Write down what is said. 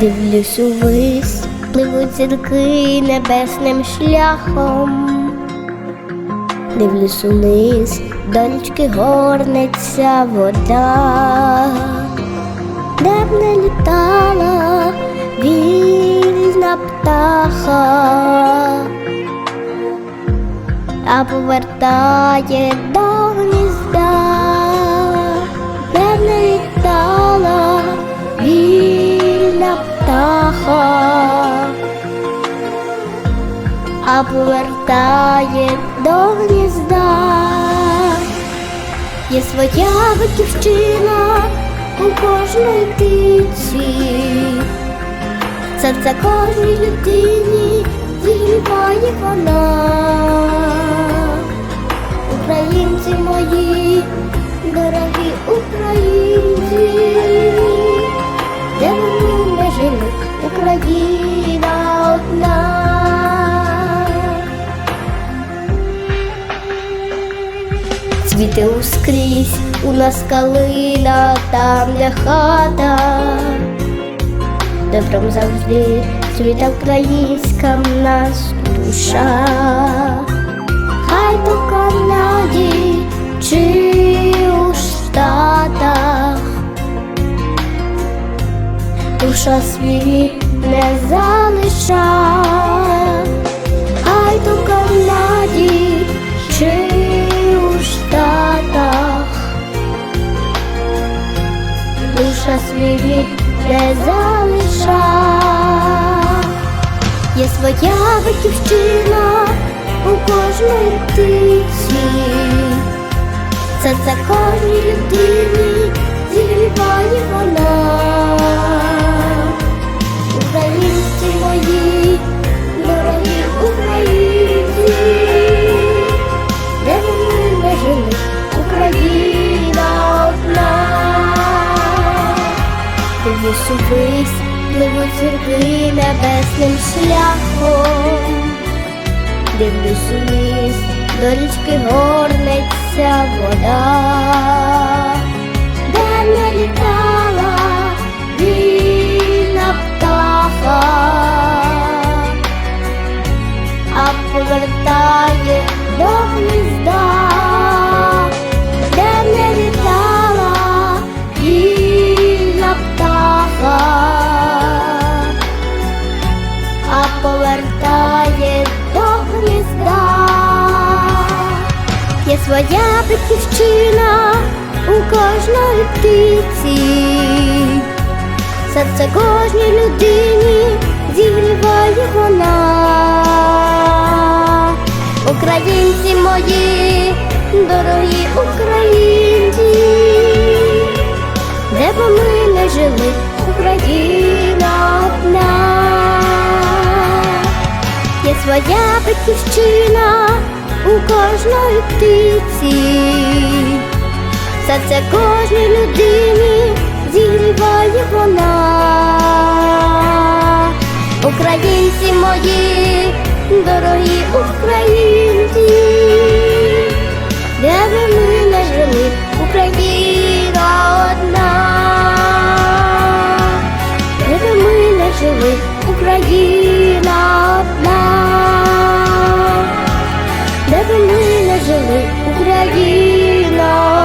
Дивлюсь увись, пливуть зірки небесним шляхом. Дивлюсь униз, донечки горнеться вода, де б не літала вільна птаха, а повертає до а повертає до гнізда. Є своя батьківщина у кожної птиці, серце кожній людині зігріває вона. Українці мої, дорогі українці, Цвіте ускрізь, у нас калина, там де хата, Добром завжди цвіта українська в нас душа, хай в Канаді чи у Штатах, душа свій не залиша, свій не залиша, є своя батьківщина у кожної птиці, за кожній людині зігріває вона. Дивлюсь увись, пливуть зірки небесним шляхом. Дивлюсь униз, до річки горнеться вода, Є своя батьківщина у кожної птиці, серце кожній людині зігріває вона. Українці мої, дорогі українці, де б ми не жили, Україна одна. Є своя батьківщина у кожної птиці, серце кожній людині зігріває вона. Українці мої, дорогі українці, де ви ми не жили, Україна аби ми не жили Україна.